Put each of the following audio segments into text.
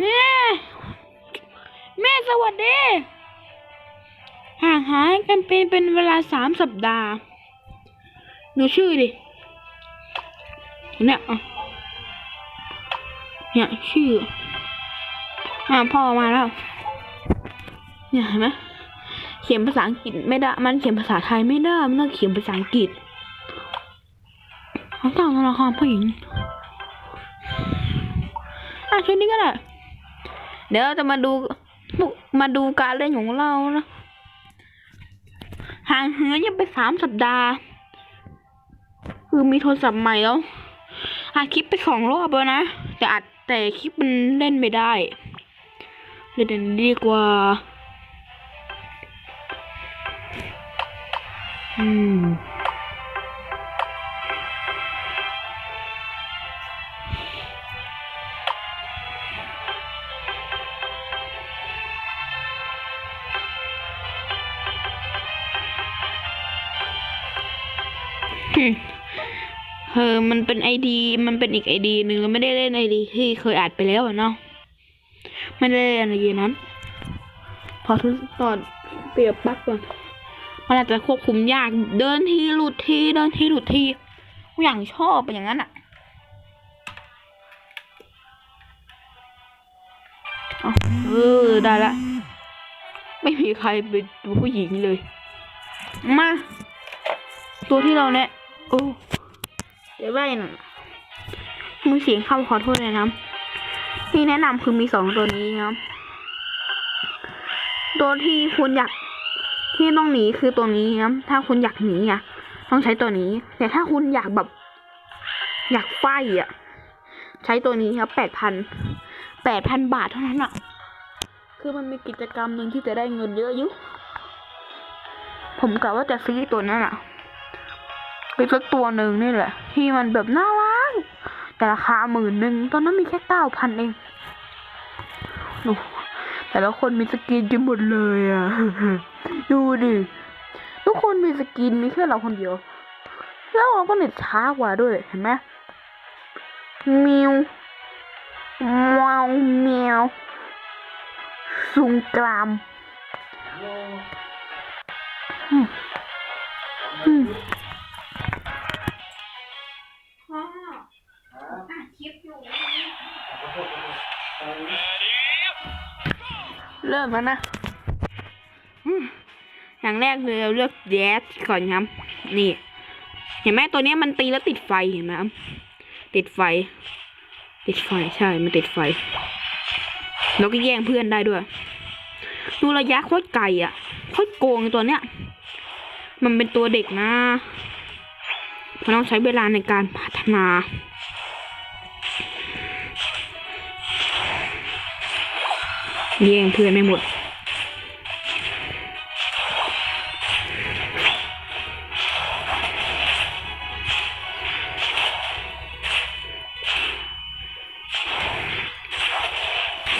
แม่แม่สวัสดีห่างหายกันเป็นเป็นเวลาสามสัปดาห์ดูชื่อดิเนี่ยอะเนี่ยชื่ออ่าพ่อมาแล้ว เนี่ยเห็นไหมเขียนภาษาอังกฤษไม่ได้ มันเขียนภาษาไทยไม่ได้ มันต้องเขียนภาษาอังกฤษเขาตั้งธนาคารผู้หญิงอะแค่นี้ก็ได้ เดี๋ยวเราจะมาดูมาดูการเล่นของเรานะห่างเหินยังไปสามสัปดาห์ คือมีโทรศัพท์ใหม่แล้วอัดคลิปไปสองรอบแล้วนะแต่อัดแต่คลิปมันเล่นไม่ได้เลยเดี๋ยวนี้ดีกว่า อืม ออมันเป็นไอดีมันเป็นอีกไอดีหนึ่งเราไม่ได้เล่นไอดีที่เคยอัดไปแล้วเนาะไม่ได้เล่นไอดีนั้น พอทุกตอนเปรียบปักก่อนมันอาจจะควบคุมยากเดินทีหลุดทีเดินทีหลุดทีกูอย่างชอบเป็นอย่างนั้นอะเออได้ละ ไม่มีใครเป็นผู้หญิงเลย มา ตัวที่เราเนี่ยโอ้ เดี๋ยวไว้น่ะมีเสียงคำขอโทษเลยนะที่แนะนำคือมีสองตัวนี้ครับตัวที่คุณอยากที่ต้องหนีคือตัวนี้ครับถ้าคุณอยากหนีอะ ต้องใช้ตัวนี้ แต่ถ้าคุณอยากแบบ อยากไฟอะ ใช้ตัวนี้ครับแปดพันแปดพันบาทเท่านั้นอะ คือมันมีกิจกรรมหนึ่งที่จะได้เงินเยอะอยุผมกะว่าจะซื้อตัวนั้นอะ ไปสักตัวหนึ่งนี่แหละ ที่มันแบบน่ารักแต่ราคาหมื่นหนึ่งตอนนั้นมีแค่เก้าพันเองโอ้แต่ละคนมีสกินกันหมดเลยอะ ดูดิ ทุกคนมีสกินมีแค่เราคนเดียว แล้วเราก็เน็ตช้ากว่าด้วยเห็นไหมมิวมวเมียวซุงกราม เริ่มแล้วนะอย่างแรกเลยเราเลือกแยสก่อนครับ นี่ เห็นไหมตัวนี้มันตีแล้วติดไฟเห็นไหมติดไฟ ติดไฟใช่ มันติดไฟ แล้วก็แย่งเพื่อนได้ด้วย ดูระยะโคตรไกลอะ โคตรโกงตัวเนี้ย มันเป็นตัวเด็กนะ มันต้องใช้เวลาในการพัฒนา แย่งเพื่อนไม่หมด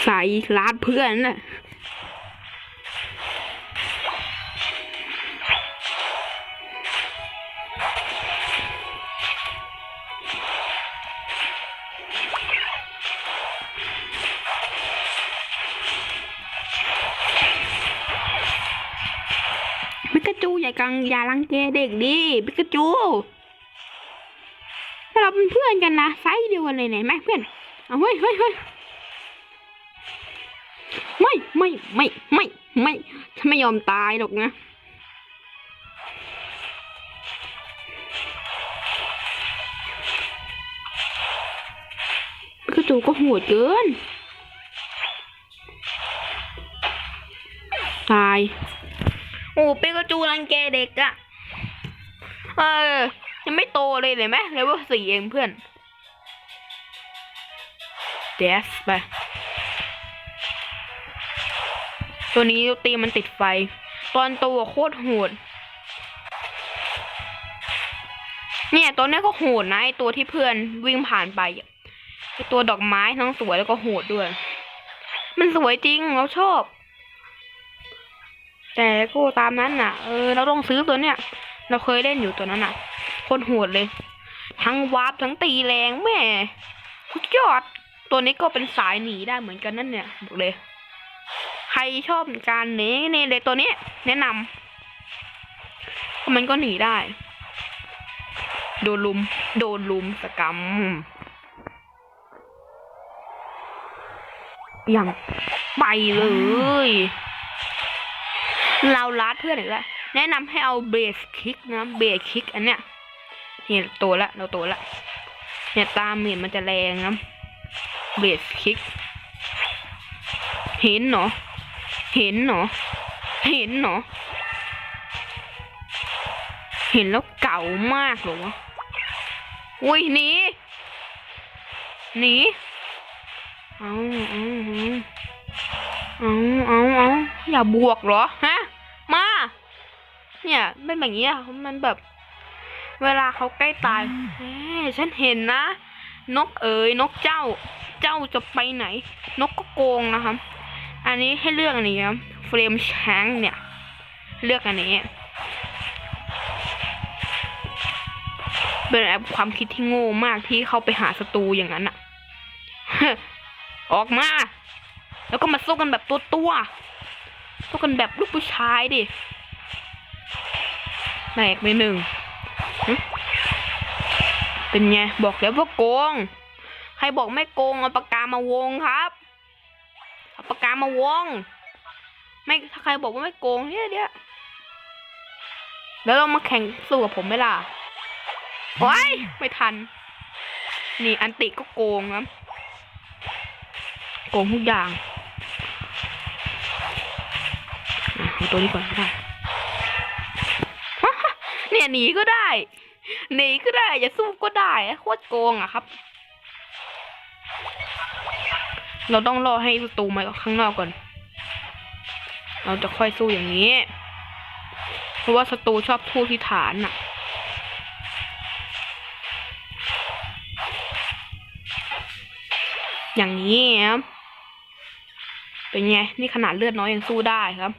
ใส่ลาดเพื่อนน่ะ อย่ากังอย่ารังแกเด็กดิปิกาจูเราเป็นเพื่อนกันนะไซส์เดียวกันเลยไหนไหมเพื่อนเอาเฮ้ยเฮ้ยเฮ้ยไม่ไม่ไม่ไม่ไม่ฉันไม่ยอมตายหรอกนะปิกาจูก็โหดเกินตาย โอ้ปิกาจูรังแกเด็กอะเออ ยังไม่โตเลยเลยไหมเลเวลสี่เองเพื่อนเดสไป ตัวนี้ตีมันติดไฟ ตอนตัวโคตรโหด เนี่ยตัวนี้ก็โหดนะไอตัวที่เพื่อนวิ่งผ่านไปไอตัวดอกไม้ทั้งสวยแล้วก็โหดด้วย มันสวยจริงเราชอบ แต่ก็ตามนั้นน่ะ เออ เราต้องซื้อตัวเนี้ย เราเคยเล่นอยู่ตัวนั้นน่ะ คนโหดเลย ทั้งวาร์ปทั้งตีแรงแม่สุดยอด ตัวนี้ก็เป็นสายหนีได้เหมือนกันนั่นเนี่ยบอกเลย ใครชอบการหนีนี่เลยตัวนี้ แนะนำเพราะมันก็หนีได้ โดนลุม โดนลุมสกรรมอย่างไปเลย เราลัดเพื่อนอีกแล้วแนะนำให้เอาเบสคิกนะเบสคิกอันเนี้ยเนี่ยโตละเราโตละเนี่ยตามเหมียนมันจะแรงนะเบสคิก เห็นเนาะเห็นเนาะเห็นเนาะเห็นแล้วเก่ามากหรอวะอุ้ยหนีหนีเอาเอาเอาเอาเอาอย่าบวกเหรอฮะ เนี่ยเป็นแบบนี้อะมันแบบ เวลาเขาใกล้ตายเฮ้ฉันเห็นนะ นกเอ๋ยนกเจ้า เจ้าจะไปไหน นกก็โกงนะครับ อันนี้ให้เลือกอันนี้ครับเฟรมแชงเนี่ย เลือกอันนี้เป็นแอบความคิดที่โง่มากที่เข้าไปหาศัตรูอย่างนั้นอะออกมา แล้วก็มาสู้กันแบบตัวตัวสู้กันแบบลูกผู้ชายดิ แตกไปหนึ่งเป็นไง บอกแล้วว่าโกง ใครบอกไม่โกงเอาปากกามาวงครับเอาปากกามาวง ไม่ถ้าใครบอกว่าไม่โกงเนี่ยเดี๋ยวแล้วเรามาแข่งสู้กับผมไหมล่ะโอ้ยไม่ทัน นี่อันติก็โกงครับโกงทุกอย่างอะเอาตัวนี้ก่อนก็ได้ หนีก็ได้ หนีก็ได้อย่าสู้ก็ได้โคตรโกงอะครับ เราต้องรอให้ศัตรูมาข้างนอกก่อน เราจะค่อยสู้อย่างนี้ เพราะว่าศัตรูชอบพูดที่ฐานน่ะอย่างนี้ครับ เป็นไง นี่ขนาดเลือดน้อยยังสู้ได้ครับ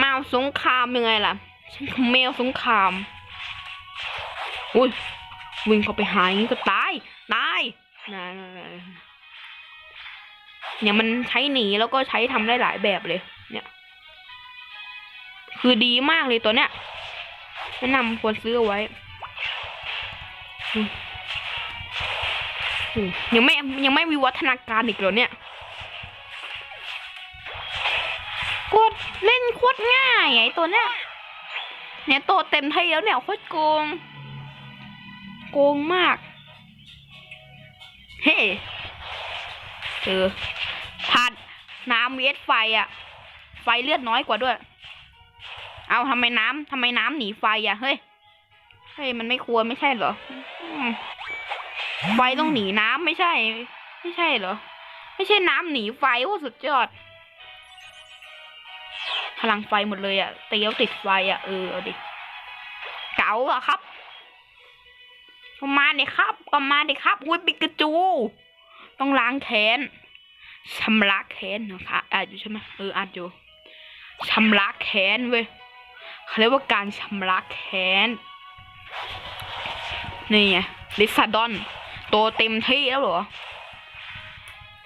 มวสงครามยังไงล่ะ แมวสงครามอุ้ยวิ่งเข้าไปหาอย่างนี้ก็ตายตายนะเนี่ยมันใช้หนีแล้วก็ใช้ทำได้หลายแบบเลย เนี่ย คือดีมากเลยตัวเนี้ยแนะนำควรซื้อไว้ยังไม่ยังไม่วิวัฒนาการอีกเหรอเนี่ยโคตรเล่นโคตรง่ายไอ้ตัวเนี้ย เนี่ยโตเต็มที่แล้วเนี่ยโคตรโกง โกงมาก เฮ้เจอผัดน้ำเวสไฟอะไฟเลือดน้อยกว่าด้วย เอาทำไมน้ำทำไมน้ำหนีไฟอะเฮ้ย เฮ้ยมันไม่ควรไม่ใช่เหรอไฟต้องหนีน้ำไม่ใช่ ไม่ใช่เหรอ ไม่ใช่น้ำหนีไฟโอ้สุดยอด พลังไฟหมดเลยอะเตียวติดไฟอะเออเอาดิเก๋าอะครับก็มาด็ครับก็มาด็ครับอุ้ยปิกาจู ต้องล้างแค้นชำระแค้นนะคะอ่านอยู่ใช่ไหมเอออ่านอยู่ชำระแค้นเว้ยเขาเรียกว่าการชำระแค้นนี่ไงลิซาดอนโตเต็มที่แล้วเหรอ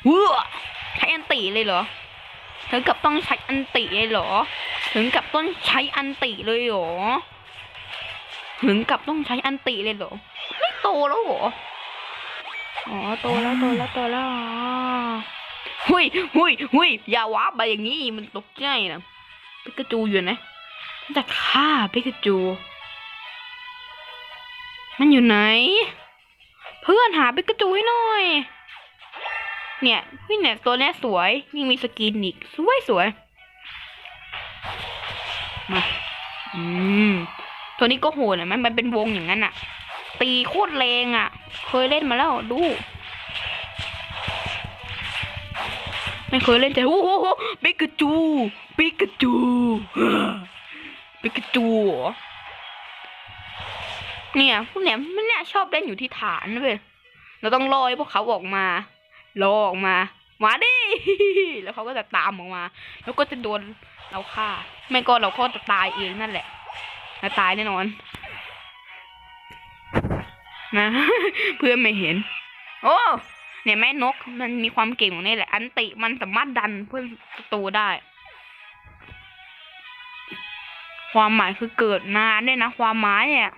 เว้อใช้อันติเลยเหรอ ถึงกับต้องใช้อันติเลยเหรอ ถึงกับต้องใช้อันติเลยเหรอ ถึงกับต้องใช้อันติเลยเหรอ ไม่โตแล้วเหรอ อ๋อโตแล้วโตแล้วโตแล้วอ๋อหุยหุยหุยอย่าว้าไปอย่างนี้มันตกใจนะปิกาจูอยู่ไหนมันจะฆ่าปิกาจู มันอยู่ไหน เพื่อนหาปิกาจูให้หน่อย เนี่ยพี่เนี่ยตัวเนี้ยสวยยังมีสกินอีกสวยสวยมาอืมตัวนี้ก็โหดนะมันมันเป็นวงอย่างนั้นอะตีโคตรแรงอะเคยเล่นมาแล้วดูไม่เคยเล่นแต่โอ้โหปิกาจูปิกาจูปิกาจูเหรอเนี่ยพวกเนี่ยมันเนี่ยชอบเล่นอยู่ที่ฐานเว้ยเราต้องรอให้พวกเขาออกมา รอออกมา มาดิ แล้วเขาก็จะตามออกมา แล้วก็จะโดนเราฆ่า ไม่ก็เราก็จะตายเองนั่นแหละเราตายแน่นอน นะ เพื่อนไม่เห็น โอ้เนี่ยแม่นกมันมีความเก่งของนี่แหละ อันติมันสามารถดันเพื่อนศัตรูได้ ความหมายคือเกิดนานด้วยนะ ความหมายเนี่ย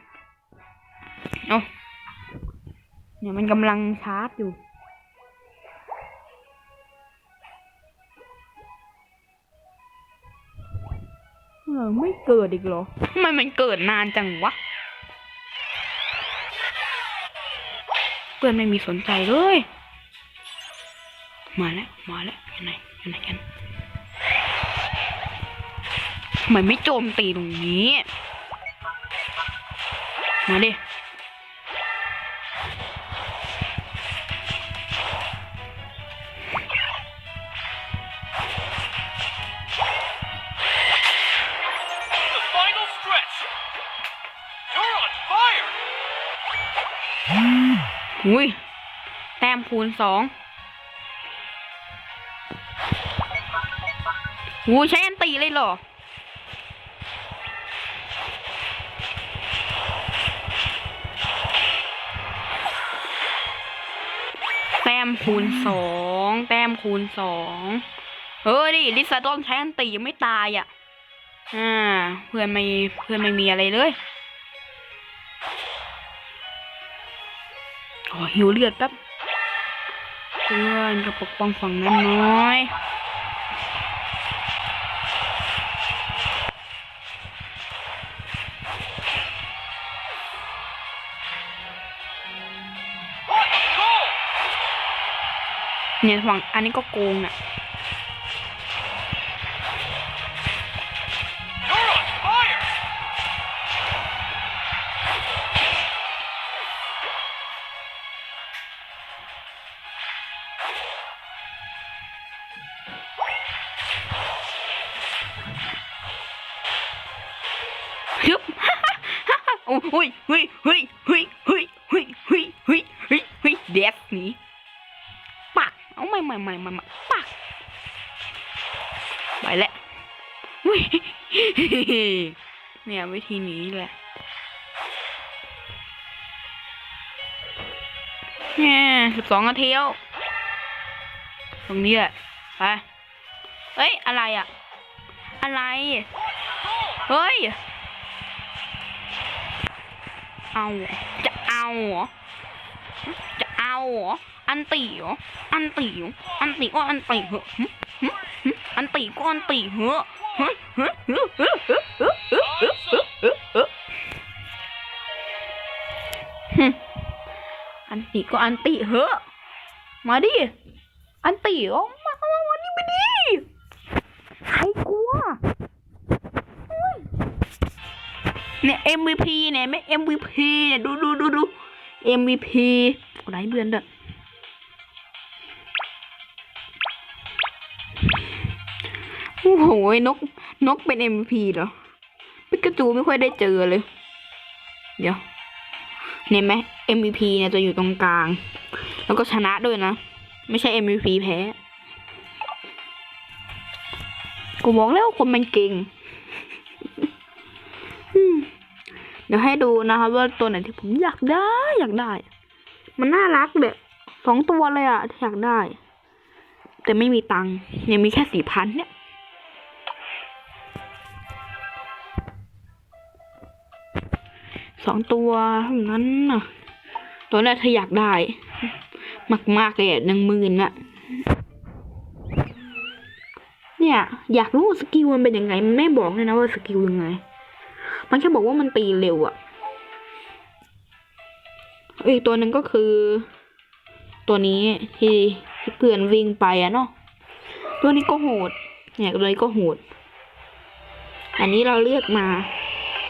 โอ้เนี่ยมันกำลังชาร์จอยู่ เออไม่เกิดอีกเหรอทำไมมันเกิดนานจังวะ เพื่อนไม่มีสนใจเลย มาแล้ว มาแล้วยังไงยังไงกันทำไมไม่โจมตีตรงนี้ มาดิ อุ้ย แต้มคูณสองอู้ใช้อันตีเลยเหรอ แต้มคูณสองแต้มคูณสองเฮ้ยดิลิซาดอนใช้อันตียังไม่ตายอะ อ่า เพื่อนไม่เพื่อนไม่มีอะไรเลย อหิวเลือดแป๊บเพื่อนก็ปกป้องฝั่งนั้นน้อยเนี่ยฝั่งอันนี้ก็โกงอะ โอ้ยเฮ้ยเฮ้ยเฮ้ยเฮ้ยเฮ้ยเฮ้ยเฮ้ยเฮ้ยเฮ้ยเดฟหนีปักเอาไม่ไม่ไม่ไม่ไม่ปักไปแล้วอุ้ยเนี่ยวิธีนี้แหละเนี่ยสิบสองนาทีแล้วตรงนี้แหละไปเอ้ย อะไรอะ อะไร เฮ้ย เอาจะเอาเหรอจะเอาเหรออันตีเหรออันตีอันตีก็อันตีเหอะอันตีก็อันตีเหอะอันตีก็อันตีเหอะมาดิอันตีเหอ เนี่ย MVP เนี่ยไม่ MVP เนี่ยดูดูดูดู MVP ไรเดือนเด้อโอ้โหนกนกเป็น MVP เหรอปิกาจูไม่ค่อยได้เจอเลย เดี๋ยวเนี่ยไหม MVP เนี่ยจะอยู่ตรงกลาง แล้วก็ชนะด้วยนะ ไม่ใช่ MVP แพ้ กูบอกแล้วคนมันเก่ง เดี๋ยวให้ดูนะครับว่าตัวไหนที่ผมอยากได้อยากได้ มันน่ารักเด็สองตัวเลยอะที่อยากได้ แต่ไม่มีตังค์ยังมีแค่สี่พันเนี่ยสองตัวเท่านั้นน่ะ ตัวแรกถ้าอยากได้ มากๆเลยหนึ่งหมื่นน่ะเนี่ย อยากรู้สกิลมันเป็นยังไง มันไม่บอกเลยนะว่าสกิลยังไง มันแค่บอกว่ามันตีเร็วอะอีกตัวหนึ่งก็คือ ตัวนี้ที่ที่เพื่อนวิ่งไปอะเนาะตัวนี้ก็โหดเนี่ยตัวนี้ก็โหด อันนี้เราเลือกมา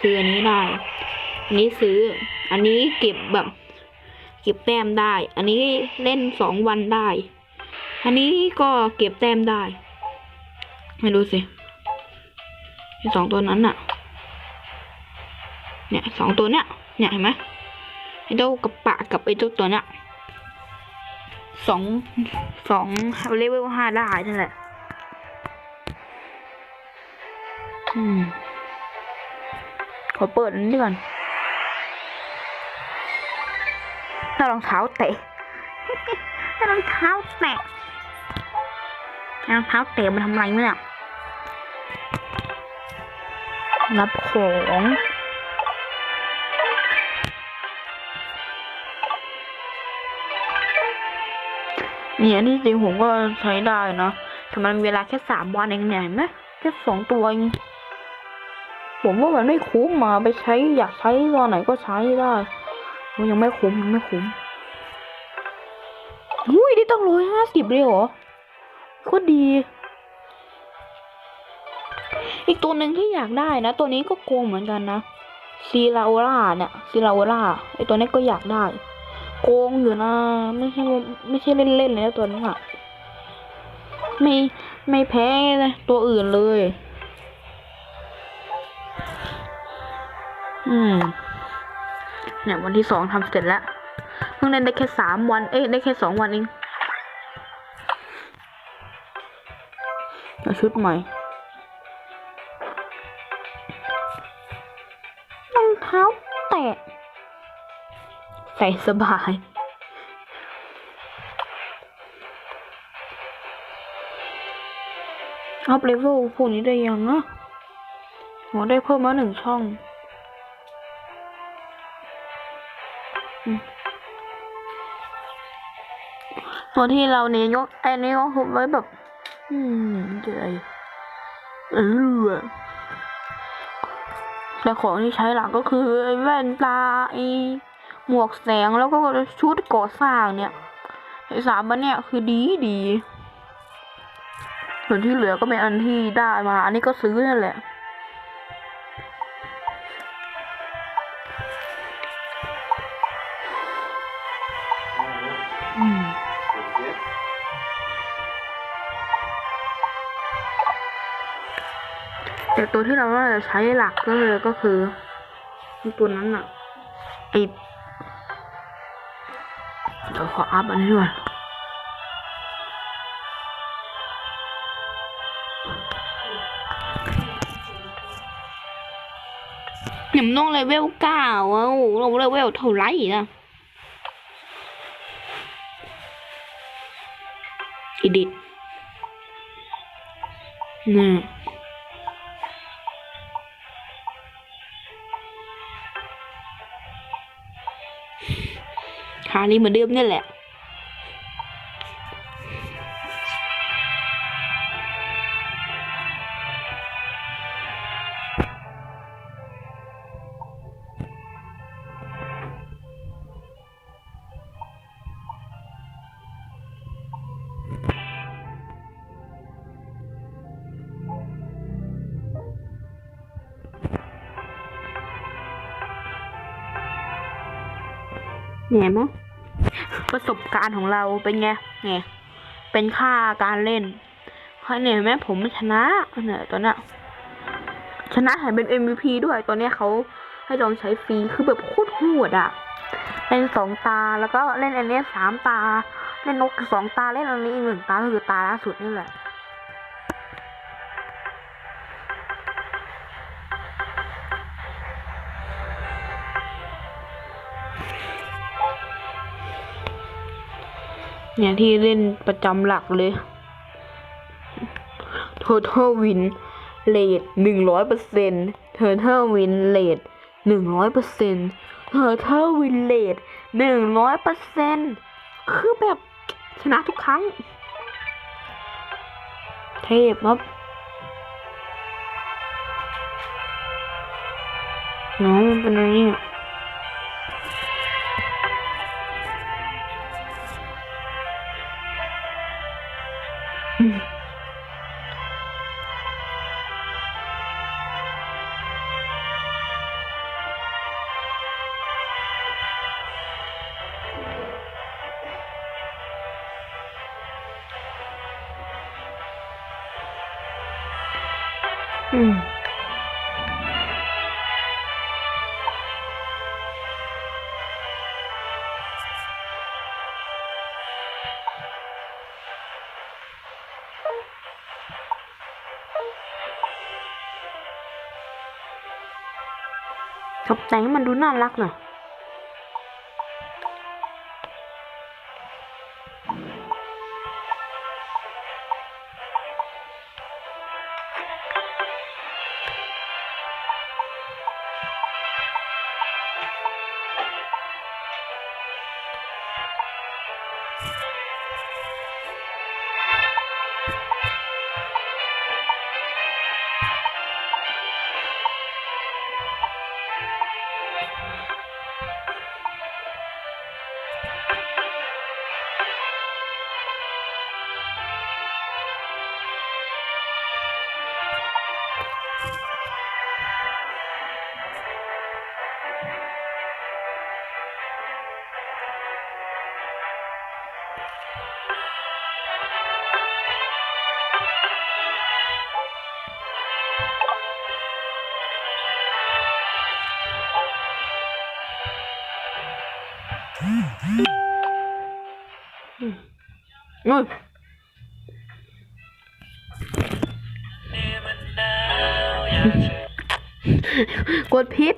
คืออันนี้ได้อันนี้ซื้อ อันนี้เก็บแบบ เก็บแต้มได้ อันนี้เล่นสองวันได้ อันนี้ก็เก็บแต้มได้ ไม่รู้สิสองตัวนั้นอะ เนี่ยสองตัวเนี้ยเนี่ยเห็นไหมไอ้เจ้ากระปะกับไอ้เจ้าตัวเนี้ยสองสองเลเวลห้าได้นั่นแหละอืมขอเปิดอันนี้ก่อนถ้ารองเท้าเตะรองเท้าแตะรองเท้าแตะมันทำไรเนี่ยรับของ เนี่ยที่จริงผมก็ใช้ได้นะแต่มันเวลาแค่สามวันเองเนี่ยเห็นไหมแค่สองตัวเองผมว่ามันไม่คุ้มมาไปใช้อยากใช้ตอนไหนก็ใช้ได้มันยังไม่คุ้มยังไม่คุ้มอุ้ยได้ตั้งร้อยห้าสิบเลยเหรอก็ดี อีกตัวหนึ่งที่อยากได้นะ ตัวนี้ก็โกงเหมือนกันนะซีลาโอล่าเนี่ยซีลาโอล่าไอตัวนี้ก็อยากได้ กงอยู่นะ ไม่ใช่ไม่ใช่เล่นๆเลยนะตัวนี้อะไม่ไม่แพ้เลยตัวอื่นเลย อืม เนี่ยวันที่สองทำเสร็จแล้ว เพิ่งเล่นได้แค่สามวัน เอ้ยได้แค่สองวันเองชุดใหม่ ใส่สบาย อัพเลเวลพวกนี้ได้ยังอะโหได้เพิ่มมาหนึ่งช่องตัวที่เราเนี่ยยกไอ้นี่ก็หุบไว้แบบ อืมเจ๋ยเออแต่ของที่ใช้หลักก็คือไอ้แว่นตาไอ้ หมวกแสงแล้วก็ชุดก่อสร้างเนี่ยไอสามอันเนี่ยคือดีดี ส่วนที่เหลือก็เป็นอันที่ได้มา อันนี้ก็ซื้อนั่นแหละ อืมแต่ตัวที่เราว่าจะใช้หลักก็เลยก็คือตัวนั้นอะไอ ดี๋ยวขออัพอันนี้ก่อนเนี่มนต้องเลเวลเก้าอะโอ้โหเลเวลเท่าไหร่ะอีดิทนี่ ยขานี้เหมือนเดิมนี่แหละ เหนื่อยมั้ยประสบการณ์ของเราเป็นไงไงเป็นค่าการเล่นค่าเนี่ยเห็นไหมผมชนะเนี่ยตัวเนี้ยชนะแถมเป็น MVP ด้วยตัวเนี้ยเขาให้ลองใช้ฟรี คือแบบโคตรโหดอะ เล่นสองตา แล้วก็เล่นอันนี้สามตา เล่นนกสองตา เล่นอันนี้อีกหนึ่งตา ก็คือตาล่าสุดนี่แหละ เนี่ยที่เล่นประจำหลักเลย total win rate หนึ่งร้อยเปอร์เซ็นต์ total win rate หนึ่งร้อยเปอร์เซ็นต์ total win rate หนึ่งร้อยเปอร์เซ็นต์คือแบบชนะทุกครั้ง เทพครับน้องเป็นอะไรเนี่ย อืม ตกแต่งให้มันดูน่ารักหน่อย นู่กดพิษ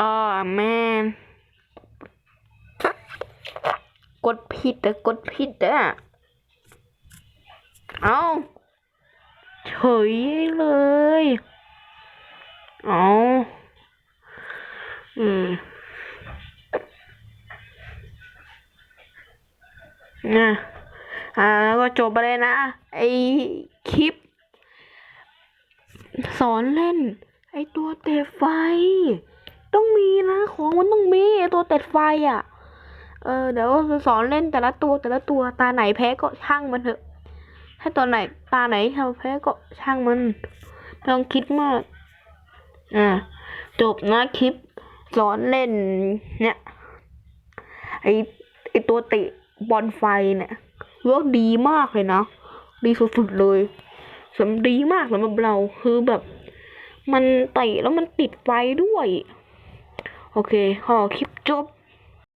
อ๋อแม่กดผิดแต่กดผิดอะเอา ยเลย เอาอืมนะอ่าแล้วก็จบไปเลยนะ ไอคลิป สอนเล่น ไอตัวเตะไฟ ต้องมีนะ ของมันต้องมีไอตัวเตะไฟอะ เออเดี๋ยวจะสอนเล่นแต่ละตัวแต่ละตัวตาไหนแพ้ก็ช่างมันเถอะ ถ้าตัวไหนตาไหนทำแพ้ก็ช่างมันไม่ต้องคิดมาก อ่า จบนะคลิปสอนเล่น เนี่ยไอไอตัวเตะบอลไฟเนี่ยเวิร์กดีมากเลยนะ ดีสุดๆเลยสำดีมากสำหรับเราคือแบบ มันเตะแล้วมันติดไฟด้วย โอเคขอคลิปจบ